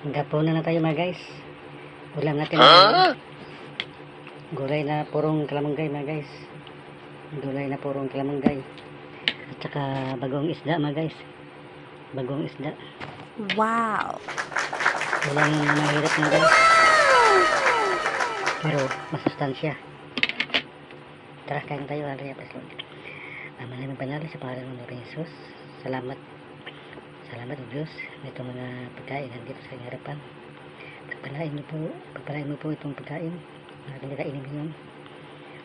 Hanggapunan na tayo mga guys. Ulam natin. Huh? Gulay na purong kalamanggay mga guys. Gulay na purong kalamanggay. At saka bagong isda mga guys. Bagong isda. Wow. Ulam na mahirap mga guys. Pero masustansya. Tara kain tayo. Alaya. Ang maraming panalo sa pangalan ng Lord Jesus. Salamat. Salamat Diyos na itong mga pagkain nandito sa inyong harapan. Pagpalain mo po, pagpalain mo po itong pagkain na ating kakainin ngayon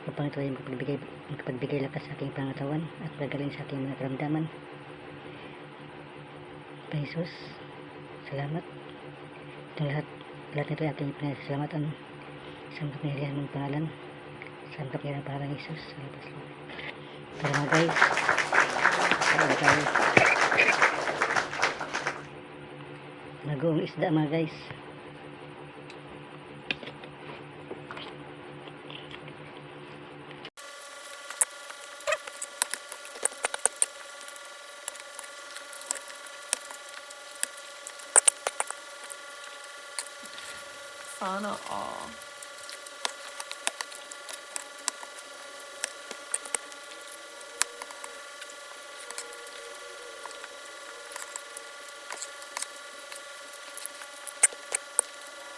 upang ito ay makapagbigay, makapagbigay lakas sa aking pangatawan at gagaling sa aking mga karamdaman. Pa Jesus, salamat. Itong lahat, lahat nito ay aking pinasalamatan sa mga pinilihan mong pangalan sa mga pinilihan pangalan ni Jesus. Salamat sa Lord. Tara mga guys, Nagawang isda mga guys. Sana all.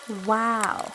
Wow.